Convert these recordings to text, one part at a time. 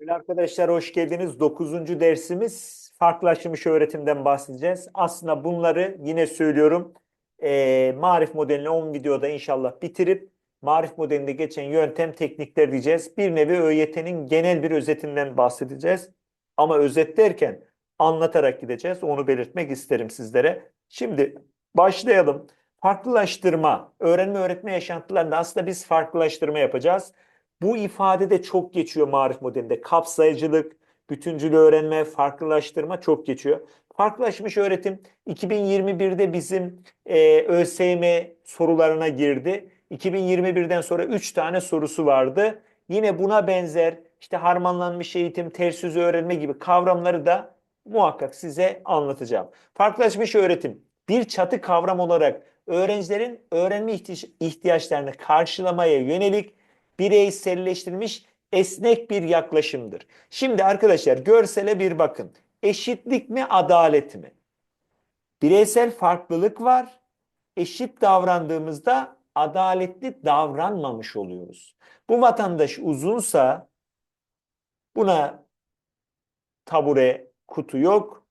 Sevgili arkadaşlar hoş geldiniz. 9. dersimiz farklılaşmış öğretimden bahsedeceğiz. Aslında bunları yine söylüyorum eee marif modelini 10 videoda inşallah bitirip marif modelinde geçen yöntem teknikler diyeceğiz. Bir nevi ÖYT'nin genel bir özetinden bahsedeceğiz. Ama özet derken anlatarak gideceğiz. Onu belirtmek isterim sizlere. Şimdi başlayalım. Farklılaştırma, öğrenme öğretme yaşantılarında aslında biz farklılaştırma yapacağız. Bu ifade de çok geçiyor marif modelinde. Kapsayıcılık, bütüncül öğrenme, farklılaştırma çok geçiyor. Farklılaşmış öğretim 2021'de bizim e, ÖSYM sorularına girdi. 2021'den sonra 3 tane sorusu vardı. Yine buna benzer işte harmanlanmış eğitim, ters yüz öğrenme gibi kavramları da muhakkak size anlatacağım. Farklılaşmış öğretim bir çatı kavram olarak öğrencilerin öğrenme ihti- ihtiyaçlarını karşılamaya yönelik bireyselleştirilmiş esnek bir yaklaşımdır. Şimdi arkadaşlar görsele bir bakın. Eşitlik mi, adalet mi? Bireysel farklılık var. Eşit davrandığımızda adaletli davranmamış oluyoruz. Bu vatandaş uzunsa buna tabure kutu yok.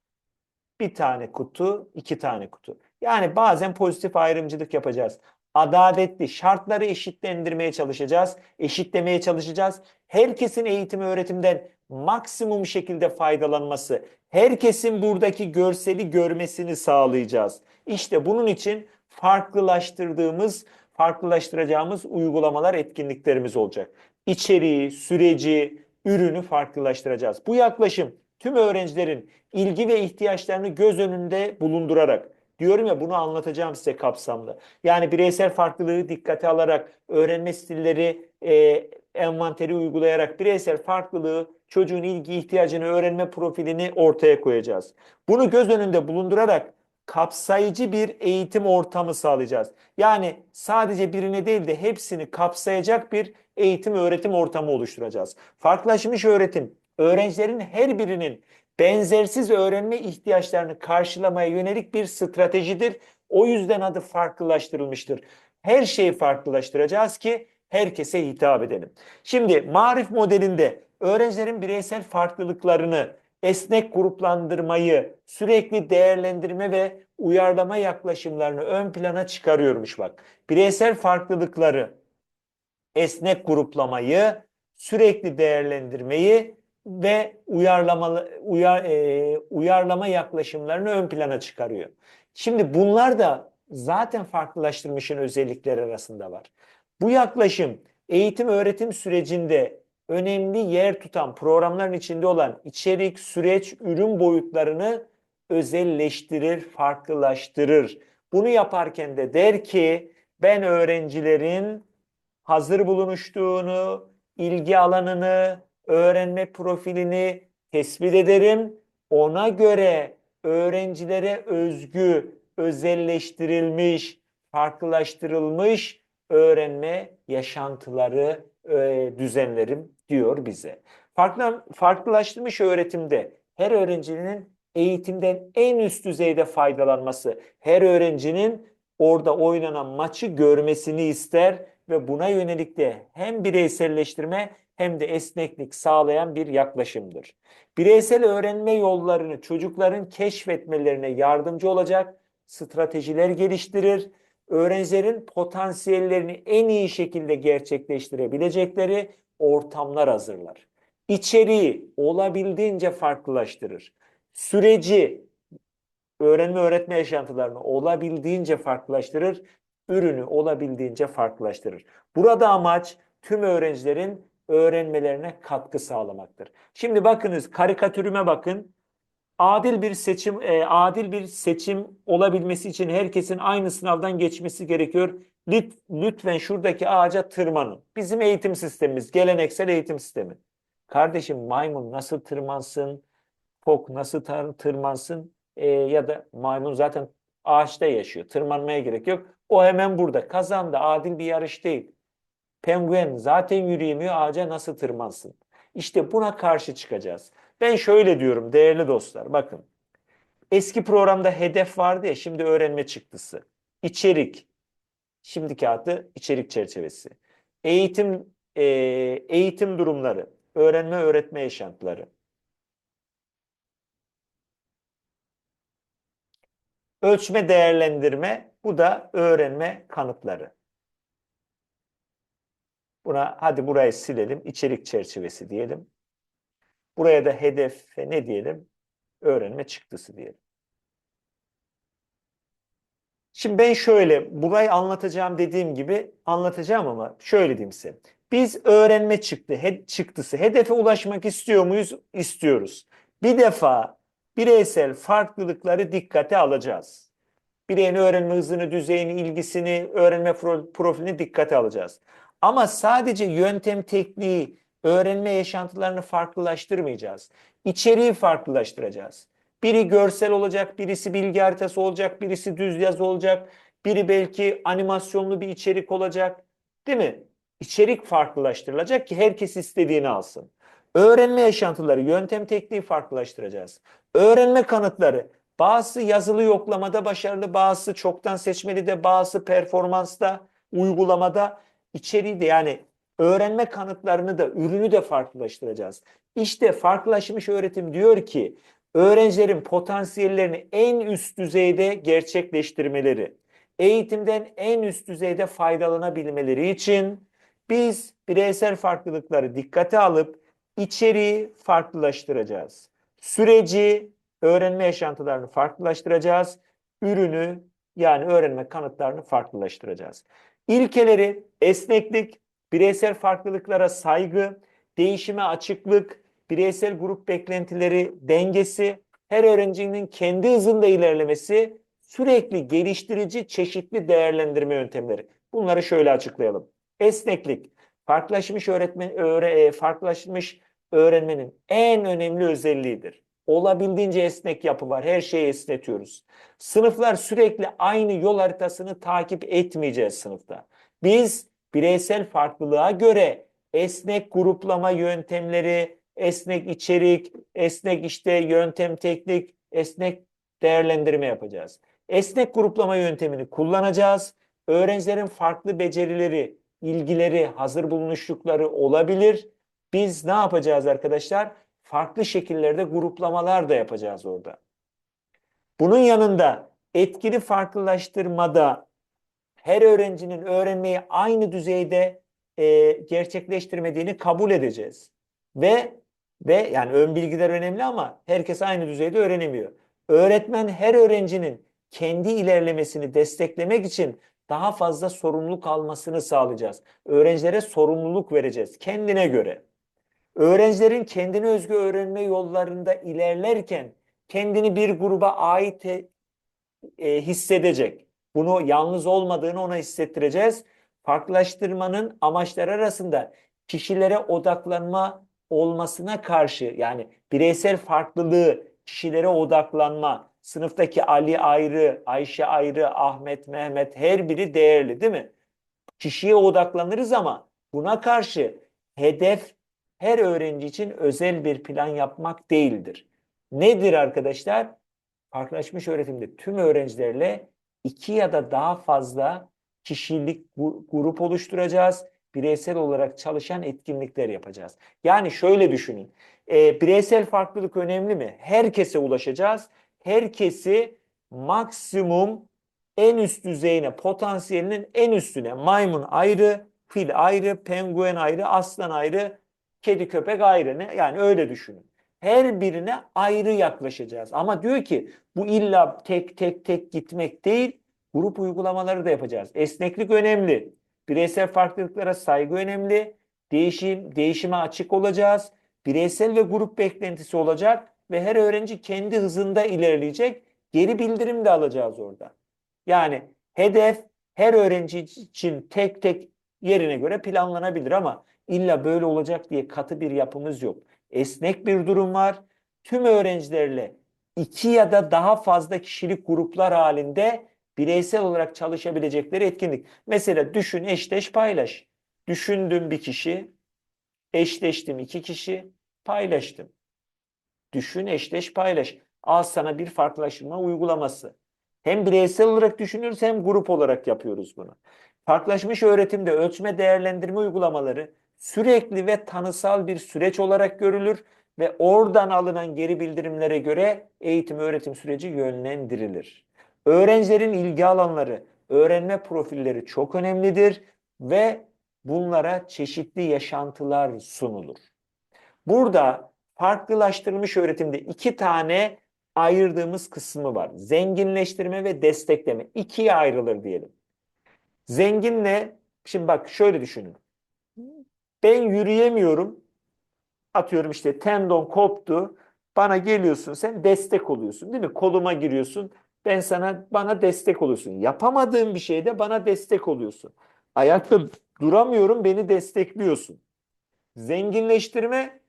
Bir tane kutu, iki tane kutu. Yani bazen pozitif ayrımcılık yapacağız. Adaletli şartları eşitlendirmeye çalışacağız, eşitlemeye çalışacağız. Herkesin eğitim öğretimden maksimum şekilde faydalanması, herkesin buradaki görseli görmesini sağlayacağız. İşte bunun için farklılaştırdığımız, farklılaştıracağımız uygulamalar, etkinliklerimiz olacak. İçeriği, süreci, ürünü farklılaştıracağız. Bu yaklaşım tüm öğrencilerin ilgi ve ihtiyaçlarını göz önünde bulundurarak diyorum ya bunu anlatacağım size kapsamlı. Yani bireysel farklılığı dikkate alarak öğrenme stilleri e, envanteri uygulayarak bireysel farklılığı çocuğun ilgi ihtiyacını öğrenme profilini ortaya koyacağız. Bunu göz önünde bulundurarak kapsayıcı bir eğitim ortamı sağlayacağız. Yani sadece birini değil de hepsini kapsayacak bir eğitim öğretim ortamı oluşturacağız. Farklılaşmış öğretim öğrencilerin her birinin benzersiz öğrenme ihtiyaçlarını karşılamaya yönelik bir stratejidir. O yüzden adı farklılaştırılmıştır. Her şeyi farklılaştıracağız ki herkese hitap edelim. Şimdi marif modelinde öğrencilerin bireysel farklılıklarını, esnek gruplandırmayı, sürekli değerlendirme ve uyarlama yaklaşımlarını ön plana çıkarıyormuş bak. Bireysel farklılıkları, esnek gruplamayı, sürekli değerlendirmeyi ve uyarlamalı uyar, e, uyarlama yaklaşımlarını ön plana çıkarıyor. Şimdi bunlar da zaten farklılaştırmışın özellikleri arasında var. Bu yaklaşım eğitim öğretim sürecinde önemli yer tutan programların içinde olan içerik, süreç, ürün boyutlarını özelleştirir, farklılaştırır. Bunu yaparken de der ki ben öğrencilerin hazır bulunuştuğunu, ilgi alanını, öğrenme profilini tespit ederim. Ona göre öğrencilere özgü, özelleştirilmiş, farklılaştırılmış öğrenme yaşantıları e, düzenlerim diyor bize. Farklı, farklılaştırmış öğretimde her öğrencinin eğitimden en üst düzeyde faydalanması, her öğrencinin orada oynanan maçı görmesini ister ve buna yönelik de hem bireyselleştirme hem de esneklik sağlayan bir yaklaşımdır. Bireysel öğrenme yollarını çocukların keşfetmelerine yardımcı olacak stratejiler geliştirir. Öğrencilerin potansiyellerini en iyi şekilde gerçekleştirebilecekleri ortamlar hazırlar. İçeriği olabildiğince farklılaştırır. Süreci öğrenme öğretme yaşantılarını olabildiğince farklılaştırır. Ürünü olabildiğince farklılaştırır. Burada amaç tüm öğrencilerin öğrenmelerine katkı sağlamaktır. Şimdi bakınız karikatürüme bakın. Adil bir seçim e, adil bir seçim olabilmesi için herkesin aynı sınavdan geçmesi gerekiyor. Lütfen şuradaki ağaca tırmanın. Bizim eğitim sistemimiz, geleneksel eğitim sistemi. Kardeşim maymun nasıl tırmansın? Fok nasıl tırmansın? E, ya da maymun zaten ağaçta yaşıyor. Tırmanmaya gerek yok. O hemen burada. Kazandı. Adil bir yarış değil. Penguen zaten yürüyemiyor ağaca nasıl tırmansın? İşte buna karşı çıkacağız. Ben şöyle diyorum değerli dostlar bakın. Eski programda hedef vardı ya şimdi öğrenme çıktısı. İçerik. Şimdiki adı içerik çerçevesi. Eğitim e, eğitim durumları. öğrenme öğretme yaşantıları. Ölçme değerlendirme bu da öğrenme kanıtları. Buna hadi burayı silelim. İçerik çerçevesi diyelim. Buraya da hedefe ne diyelim? Öğrenme çıktısı diyelim. Şimdi ben şöyle burayı anlatacağım dediğim gibi anlatacağım ama şöyle diyeyim size. Biz öğrenme çıktı, he- çıktısı hedefe ulaşmak istiyor muyuz? İstiyoruz. Bir defa bireysel farklılıkları dikkate alacağız. Bireyin öğrenme hızını, düzeyini, ilgisini, öğrenme pro- profilini dikkate alacağız. Ama sadece yöntem tekniği, öğrenme yaşantılarını farklılaştırmayacağız. İçeriği farklılaştıracağız. Biri görsel olacak, birisi bilgi haritası olacak, birisi düz yazı olacak, biri belki animasyonlu bir içerik olacak. Değil mi? İçerik farklılaştırılacak ki herkes istediğini alsın. Öğrenme yaşantıları, yöntem tekniği farklılaştıracağız. Öğrenme kanıtları, bazısı yazılı yoklamada başarılı, bazısı çoktan seçmeli de, bazısı performansta, uygulamada, içeriği de yani öğrenme kanıtlarını da, ürünü de farklılaştıracağız. İşte farklılaşmış öğretim diyor ki, öğrencilerin potansiyellerini en üst düzeyde gerçekleştirmeleri, eğitimden en üst düzeyde faydalanabilmeleri için biz bireysel farklılıkları dikkate alıp içeriği farklılaştıracağız. Süreci, öğrenme yaşantılarını farklılaştıracağız. Ürünü yani öğrenme kanıtlarını farklılaştıracağız. İlkeleri esneklik, bireysel farklılıklara saygı, değişime açıklık, bireysel grup beklentileri dengesi, her öğrencinin kendi hızında ilerlemesi, sürekli geliştirici çeşitli değerlendirme yöntemleri. Bunları şöyle açıklayalım. Esneklik, farklılaşmış öğretmen öğre, e, farklılaşmış öğrenmenin en önemli özelliğidir. Olabildiğince esnek yapı var. Her şeyi esnetiyoruz. Sınıflar sürekli aynı yol haritasını takip etmeyeceğiz sınıfta. Biz bireysel farklılığa göre esnek gruplama yöntemleri, esnek içerik, esnek işte yöntem teknik, esnek değerlendirme yapacağız. Esnek gruplama yöntemini kullanacağız. Öğrencilerin farklı becerileri, ilgileri, hazır bulunuşlukları olabilir. Biz ne yapacağız arkadaşlar? Farklı şekillerde gruplamalar da yapacağız orada. Bunun yanında etkili farklılaştırmada her öğrencinin öğrenmeyi aynı düzeyde e, gerçekleştirmediğini kabul edeceğiz. Ve ve yani ön bilgiler önemli ama herkes aynı düzeyde öğrenemiyor. Öğretmen her öğrencinin kendi ilerlemesini desteklemek için daha fazla sorumluluk almasını sağlayacağız. Öğrencilere sorumluluk vereceğiz kendine göre. Öğrencilerin kendine özgü öğrenme yollarında ilerlerken kendini bir gruba ait e, e, hissedecek. Bunu yalnız olmadığını ona hissettireceğiz. Farklılaştırmanın amaçları arasında kişilere odaklanma olmasına karşı yani bireysel farklılığı, kişilere odaklanma, sınıftaki Ali ayrı, Ayşe ayrı, Ahmet, Mehmet her biri değerli değil mi? Kişiye odaklanırız ama buna karşı hedef her öğrenci için özel bir plan yapmak değildir. Nedir arkadaşlar? Farklılaşmış öğretimde tüm öğrencilerle iki ya da daha fazla kişilik grup oluşturacağız. Bireysel olarak çalışan etkinlikler yapacağız. Yani şöyle düşünün. e, bireysel farklılık önemli mi? Herkese ulaşacağız. Herkesi maksimum en üst düzeyine, potansiyelinin en üstüne. Maymun ayrı, fil ayrı, penguen ayrı, aslan ayrı, kedi köpek ayrı. Ne? Yani öyle düşünün. Her birine ayrı yaklaşacağız. Ama diyor ki bu illa tek tek tek gitmek değil, grup uygulamaları da yapacağız. Esneklik önemli. Bireysel farklılıklara saygı önemli. Değişim, değişime açık olacağız. Bireysel ve grup beklentisi olacak ve her öğrenci kendi hızında ilerleyecek. Geri bildirim de alacağız orada. Yani hedef her öğrenci için tek tek yerine göre planlanabilir ama illa böyle olacak diye katı bir yapımız yok. Esnek bir durum var. Tüm öğrencilerle iki ya da daha fazla kişilik gruplar halinde bireysel olarak çalışabilecekleri etkinlik. Mesela düşün eşleş paylaş. Düşündüm bir kişi, eşleştim iki kişi, paylaştım. Düşün eşleş paylaş. Al sana bir farklılaştırma uygulaması. Hem bireysel olarak düşünüyoruz hem grup olarak yapıyoruz bunu. Farklılaşmış öğretimde ölçme değerlendirme uygulamaları sürekli ve tanısal bir süreç olarak görülür ve oradan alınan geri bildirimlere göre eğitim öğretim süreci yönlendirilir. Öğrencilerin ilgi alanları, öğrenme profilleri çok önemlidir ve bunlara çeşitli yaşantılar sunulur. Burada farklılaştırılmış öğretimde iki tane ayırdığımız kısmı var. Zenginleştirme ve destekleme. İkiye ayrılır diyelim. Zenginle, şimdi bak şöyle düşünün. Ben yürüyemiyorum. Atıyorum işte tendon koptu. Bana geliyorsun sen destek oluyorsun değil mi? Koluma giriyorsun. Ben sana bana destek oluyorsun. Yapamadığım bir şeyde bana destek oluyorsun. Ayakta duramıyorum beni destekliyorsun. Zenginleştirme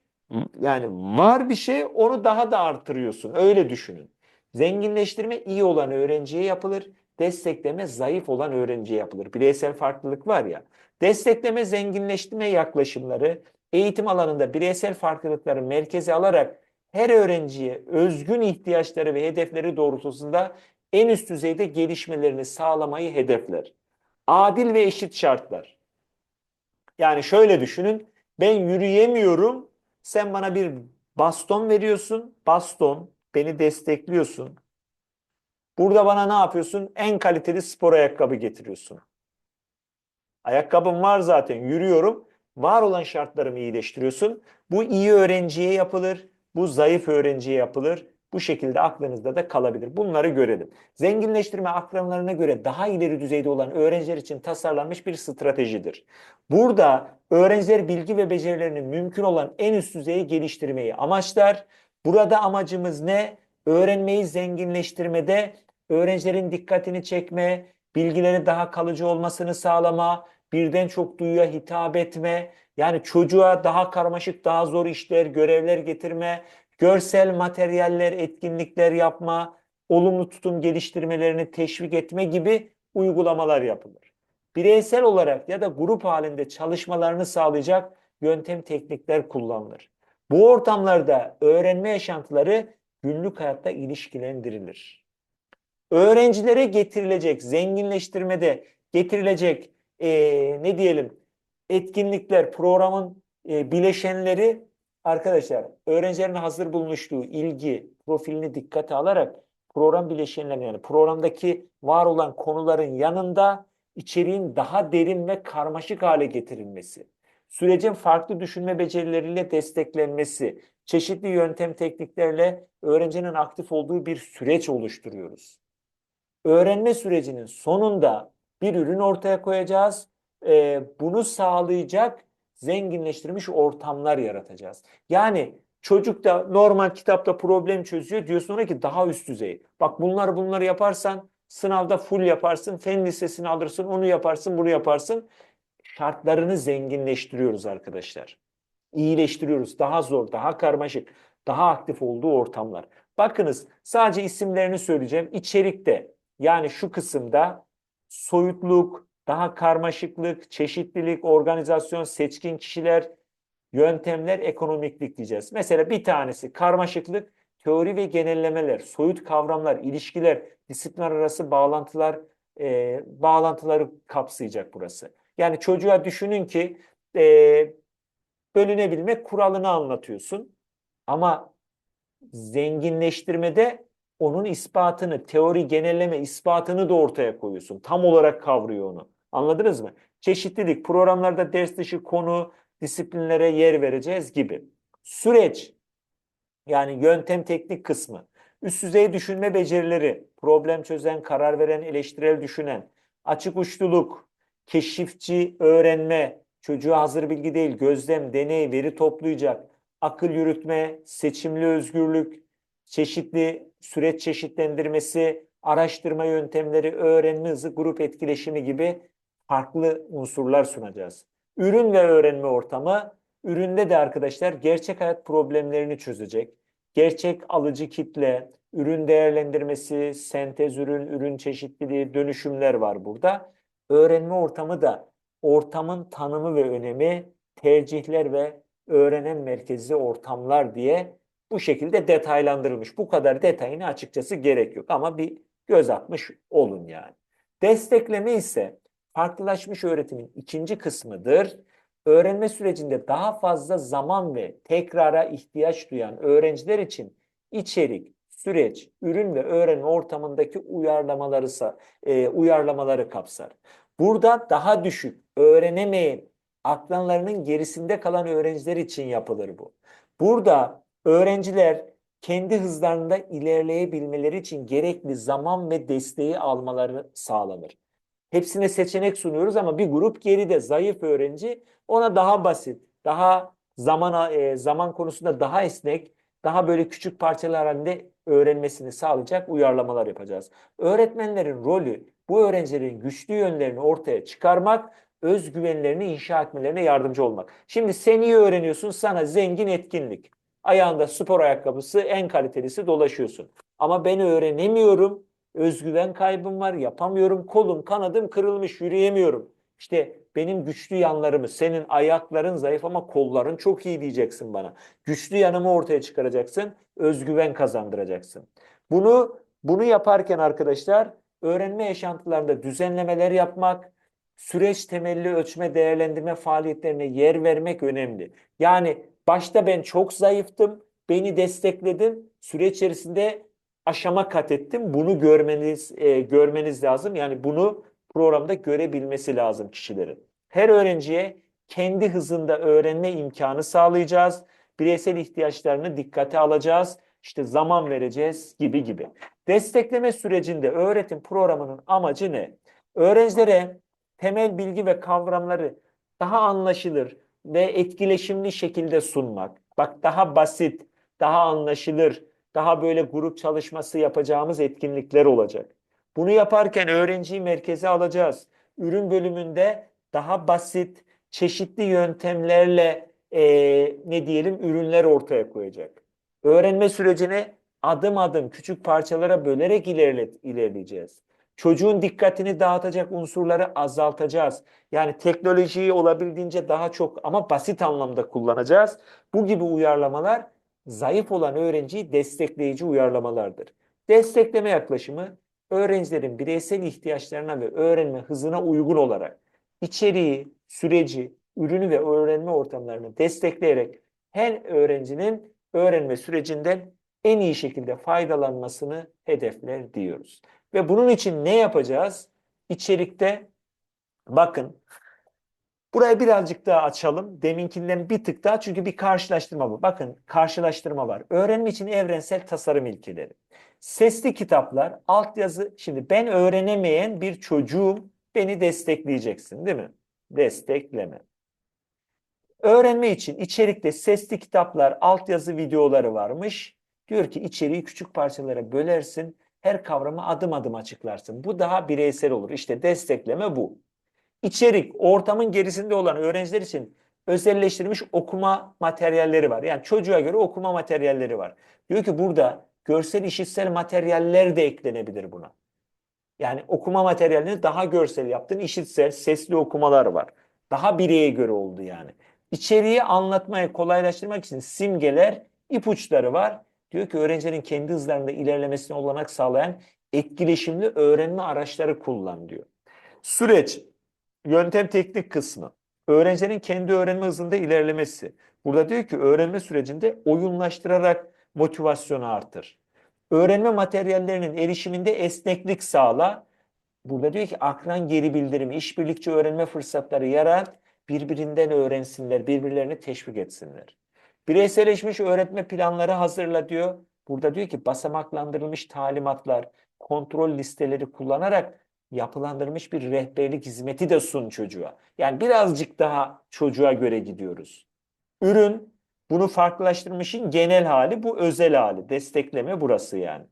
yani var bir şey onu daha da artırıyorsun. Öyle düşünün. Zenginleştirme iyi olan öğrenciye yapılır. Destekleme zayıf olan öğrenciye yapılır. Bireysel farklılık var ya. Destekleme zenginleştirme yaklaşımları eğitim alanında bireysel farklılıkları merkeze alarak her öğrenciye özgün ihtiyaçları ve hedefleri doğrultusunda en üst düzeyde gelişmelerini sağlamayı hedefler. Adil ve eşit şartlar. Yani şöyle düşünün. Ben yürüyemiyorum. Sen bana bir baston veriyorsun. Baston. Beni destekliyorsun. Burada bana ne yapıyorsun? En kaliteli spor ayakkabı getiriyorsun. Ayakkabım var zaten. Yürüyorum. Var olan şartlarımı iyileştiriyorsun. Bu iyi öğrenciye yapılır. Bu zayıf öğrenciye yapılır. Bu şekilde aklınızda da kalabilir. Bunları görelim. Zenginleştirme akranlarına göre daha ileri düzeyde olan öğrenciler için tasarlanmış bir stratejidir. Burada öğrenciler bilgi ve becerilerini mümkün olan en üst düzeye geliştirmeyi amaçlar. Burada amacımız ne? Öğrenmeyi zenginleştirmede öğrencilerin dikkatini çekme, bilgileri daha kalıcı olmasını sağlama, birden çok duyuya hitap etme, yani çocuğa daha karmaşık, daha zor işler, görevler getirme, görsel materyaller, etkinlikler yapma, olumlu tutum geliştirmelerini teşvik etme gibi uygulamalar yapılır. Bireysel olarak ya da grup halinde çalışmalarını sağlayacak yöntem teknikler kullanılır. Bu ortamlarda öğrenme yaşantıları günlük hayatta ilişkilendirilir. Öğrencilere getirilecek, zenginleştirmede getirilecek eee, ne diyelim etkinlikler, programın e, bileşenleri arkadaşlar öğrencilerin hazır bulmuşluğu ilgi profilini dikkate alarak program bileşenlerinin yani programdaki var olan konuların yanında içeriğin daha derin ve karmaşık hale getirilmesi, sürecin farklı düşünme becerileriyle desteklenmesi, çeşitli yöntem tekniklerle öğrencinin aktif olduğu bir süreç oluşturuyoruz. Öğrenme sürecinin sonunda bir ürün ortaya koyacağız e, bunu sağlayacak zenginleştirilmiş ortamlar yaratacağız. Yani çocuk da normal kitapta problem çözüyor diyorsun ona ki daha üst düzey. Bak bunları bunları yaparsan sınavda full yaparsın, fen lisesini alırsın, onu yaparsın, bunu yaparsın. Şartlarını zenginleştiriyoruz arkadaşlar. İyileştiriyoruz. Daha zor, daha karmaşık, daha aktif olduğu ortamlar. Bakınız sadece isimlerini söyleyeceğim. İçerikte yani şu kısımda soyutluk, daha karmaşıklık, çeşitlilik, organizasyon, seçkin kişiler, yöntemler, ekonomiklik diyeceğiz. Mesela bir tanesi karmaşıklık, teori ve genellemeler, soyut kavramlar, ilişkiler, disiplinler arası bağlantılar, e, bağlantıları kapsayacak burası. Yani çocuğa düşünün ki e, bölünebilmek kuralını anlatıyorsun ama zenginleştirmede onun ispatını, teori genelleme ispatını da ortaya koyuyorsun. Tam olarak kavruyor onu. Anladınız mı? Çeşitlilik, programlarda ders dışı konu, disiplinlere yer vereceğiz gibi. Süreç, yani yöntem teknik kısmı, üst düzey düşünme becerileri, problem çözen, karar veren, eleştirel düşünen, açık uçluluk, keşifçi öğrenme, çocuğa hazır bilgi değil, gözlem, deney, veri toplayacak, akıl yürütme, seçimli özgürlük, çeşitli süreç çeşitlendirmesi, araştırma yöntemleri, öğrenme hızı, grup etkileşimi gibi farklı unsurlar sunacağız. Ürün ve öğrenme ortamı, üründe de arkadaşlar gerçek hayat problemlerini çözecek. Gerçek alıcı kitle, ürün değerlendirmesi, sentez ürün, ürün çeşitliliği, dönüşümler var burada. Öğrenme ortamı da ortamın tanımı ve önemi, tercihler ve öğrenen merkezli ortamlar diye bu şekilde detaylandırılmış. Bu kadar detayına açıkçası gerek yok ama bir göz atmış olun yani. Destekleme ise farklılaşmış öğretimin ikinci kısmıdır. öğrenme sürecinde daha fazla zaman ve tekrara ihtiyaç duyan öğrenciler için içerik, süreç, ürün ve öğrenme ortamındaki uyarlamaları, e, uyarlamaları kapsar. Burada daha düşük, öğrenemeyen, akranlarının gerisinde kalan öğrenciler için yapılır bu. Burada öğrenciler kendi hızlarında ilerleyebilmeleri için gerekli zaman ve desteği almaları sağlanır. Hepsine seçenek sunuyoruz ama bir grup geride zayıf öğrenci ona daha basit, daha zaman e, zaman konusunda daha esnek, daha böyle küçük parçalar halinde öğrenmesini sağlayacak uyarlamalar yapacağız. Öğretmenlerin rolü bu öğrencilerin güçlü yönlerini ortaya çıkarmak, özgüvenlerini inşa etmelerine yardımcı olmak. Şimdi sen iyi öğreniyorsun, sana zengin etkinlik. Ayağında spor ayakkabısı en kalitelisi dolaşıyorsun. Ama ben öğrenemiyorum, özgüven kaybım var, yapamıyorum, kolum kanadım kırılmış, yürüyemiyorum. İşte benim güçlü yanlarımı, senin ayakların zayıf ama kolların çok iyi diyeceksin bana. Güçlü yanımı ortaya çıkaracaksın, özgüven kazandıracaksın. Bunu bunu yaparken arkadaşlar öğrenme yaşantılarında düzenlemeler yapmak, süreç temelli ölçme değerlendirme faaliyetlerine yer vermek önemli. Yani başta ben çok zayıftım, beni destekledin, süreç içerisinde aşama kat ettim. Bunu görmeniz e, görmeniz lazım. Yani bunu programda görebilmesi lazım kişilerin. Her öğrenciye kendi hızında öğrenme imkanı sağlayacağız. Bireysel ihtiyaçlarını dikkate alacağız. İşte zaman vereceğiz gibi gibi. Destekleme sürecinde öğretim programının amacı ne? Öğrencilere temel bilgi ve kavramları daha anlaşılır ve etkileşimli şekilde sunmak. Bak daha basit, daha anlaşılır, daha böyle grup çalışması yapacağımız etkinlikler olacak. Bunu yaparken öğrenciyi merkeze alacağız. Ürün bölümünde daha basit, çeşitli yöntemlerle eee, ne diyelim ürünler ortaya koyacak. Öğrenme sürecini adım adım küçük parçalara bölerek ilerlet, ilerleyeceğiz. Çocuğun dikkatini dağıtacak unsurları azaltacağız. Yani teknolojiyi olabildiğince daha çok ama basit anlamda kullanacağız. Bu gibi uyarlamalar zayıf olan öğrenciyi destekleyici uyarlamalardır. Destekleme yaklaşımı öğrencilerin bireysel ihtiyaçlarına ve öğrenme hızına uygun olarak içeriği, süreci, ürünü ve öğrenme ortamlarını destekleyerek her öğrencinin öğrenme sürecinden en iyi şekilde faydalanmasını hedefler diyoruz. Ve bunun için ne yapacağız? İçerikte bakın burayı birazcık daha açalım. Deminkinden bir tık daha çünkü bir karşılaştırma bu. Bakın karşılaştırma var. Öğrenme için evrensel tasarım ilkeleri. Sesli kitaplar, altyazı. Şimdi ben öğrenemeyen bir çocuğum beni destekleyeceksin değil mi? Destekleme. Öğrenme için içerikte sesli kitaplar, altyazı videoları varmış. Diyor ki içeriği küçük parçalara bölersin, her kavramı adım adım açıklarsın. Bu daha bireysel olur. İşte destekleme bu. İçerik, ortamın gerisinde olan öğrenciler için özelleştirilmiş okuma materyalleri var. Yani çocuğa göre okuma materyalleri var. Diyor ki burada görsel işitsel materyaller de eklenebilir buna. Yani okuma materyalini daha görsel yaptın, işitsel, sesli okumalar var. Daha bireye göre oldu yani. İçeriği anlatmayı kolaylaştırmak için simgeler, ipuçları var. Diyor ki öğrencilerin kendi hızlarında ilerlemesine olanak sağlayan etkileşimli öğrenme araçları kullan diyor. Süreç, yöntem teknik kısmı. Öğrencilerin kendi öğrenme hızında ilerlemesi. Burada diyor ki öğrenme sürecinde oyunlaştırarak motivasyonu artır. Öğrenme materyallerinin erişiminde esneklik sağla. Burada diyor ki akran geri bildirimi, işbirlikçi öğrenme fırsatları yarat, birbirinden öğrensinler, birbirlerini teşvik etsinler. Bireyselleşmiş öğretme planları hazırla diyor. Burada diyor ki basamaklandırılmış talimatlar, kontrol listeleri kullanarak yapılandırılmış bir rehberlik hizmeti de sun çocuğa. Yani birazcık daha çocuğa göre gidiyoruz. Ürün bunu farklılaştırmışın genel hali, bu özel hali. Destekleme burası yani.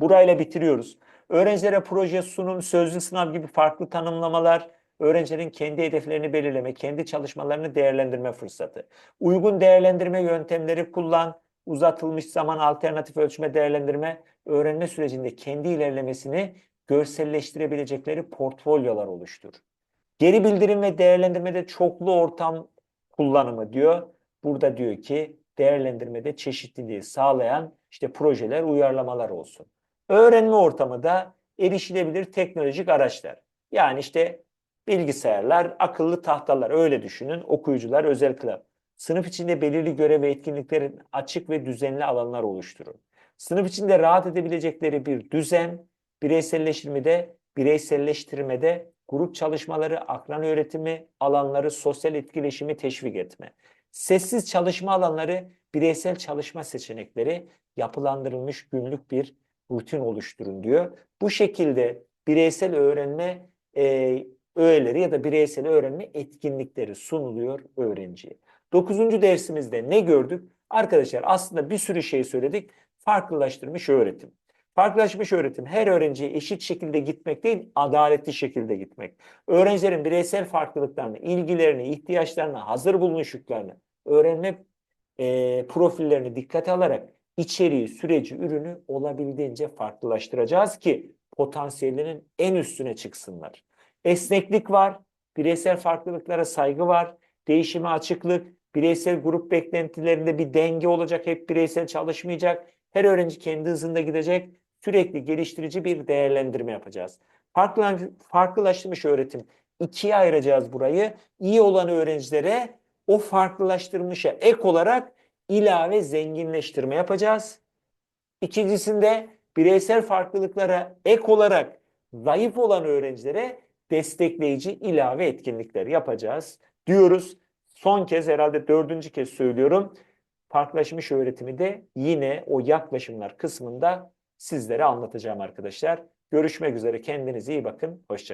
Burayla bitiriyoruz. Öğrencilere proje, sunum, sözlü sınav gibi farklı tanımlamalar, öğrencilerin kendi hedeflerini belirleme, kendi çalışmalarını değerlendirme fırsatı. Uygun değerlendirme yöntemleri kullan, uzatılmış zaman alternatif ölçme değerlendirme, öğrenme sürecinde kendi ilerlemesini görselleştirebilecekleri portfolyolar oluştur. Geri bildirim ve değerlendirmede çoklu ortam kullanımı diyor. Burada diyor ki değerlendirmede çeşitliliği sağlayan işte projeler, uyarlamalar olsun. Öğrenme ortamı da erişilebilir teknolojik araçlar. Yani işte Bilgisayarlar, akıllı tahtalar öyle düşünün. Okuyucular özel kılav. Sınıf içinde belirli görev ve etkinliklerin açık ve düzenli alanlar oluşturun. Sınıf içinde rahat edebilecekleri bir düzen, bireyselleştirmede, bireyselleştirmede grup çalışmaları, akran öğretimi alanları, sosyal etkileşimi teşvik etme. Sessiz çalışma alanları, bireysel çalışma seçenekleri yapılandırılmış günlük bir rutin oluşturun diyor. Bu şekilde bireysel öğrenme e, öğeleri ya da bireysel öğrenme etkinlikleri sunuluyor öğrenciye. Dokuzuncu dersimizde ne gördük? Arkadaşlar aslında bir sürü şey söyledik. Farklılaştırmış öğretim. Farklılaşmış öğretim her öğrenciye eşit şekilde gitmek değil, adaletli şekilde gitmek. Öğrencilerin bireysel farklılıklarını, ilgilerini, ihtiyaçlarını, hazır bulunuşluklarını, öğrenme e, profillerini dikkate alarak içeriği, süreci, ürünü olabildiğince farklılaştıracağız ki potansiyelinin en üstüne çıksınlar. Esneklik var, bireysel farklılıklara saygı var, değişime açıklık, bireysel grup beklentilerinde bir denge olacak, hep bireysel çalışmayacak. Her öğrenci kendi hızında gidecek, sürekli geliştirici bir değerlendirme yapacağız. Farklı, farklılaştırmış öğretim. ikiye ayıracağız burayı. İyi olan öğrencilere o farklılaştırmışa ek olarak ilave zenginleştirme yapacağız. İkincisinde bireysel farklılıklara ek olarak zayıf olan öğrencilere destekleyici ilave etkinlikler yapacağız diyoruz. Son kez herhalde dördüncü kez söylüyorum. Farklılaşmış öğretimi de yine o yaklaşımlar kısmında sizlere anlatacağım arkadaşlar. Görüşmek üzere. Kendinize iyi bakın. Hoşçakalın.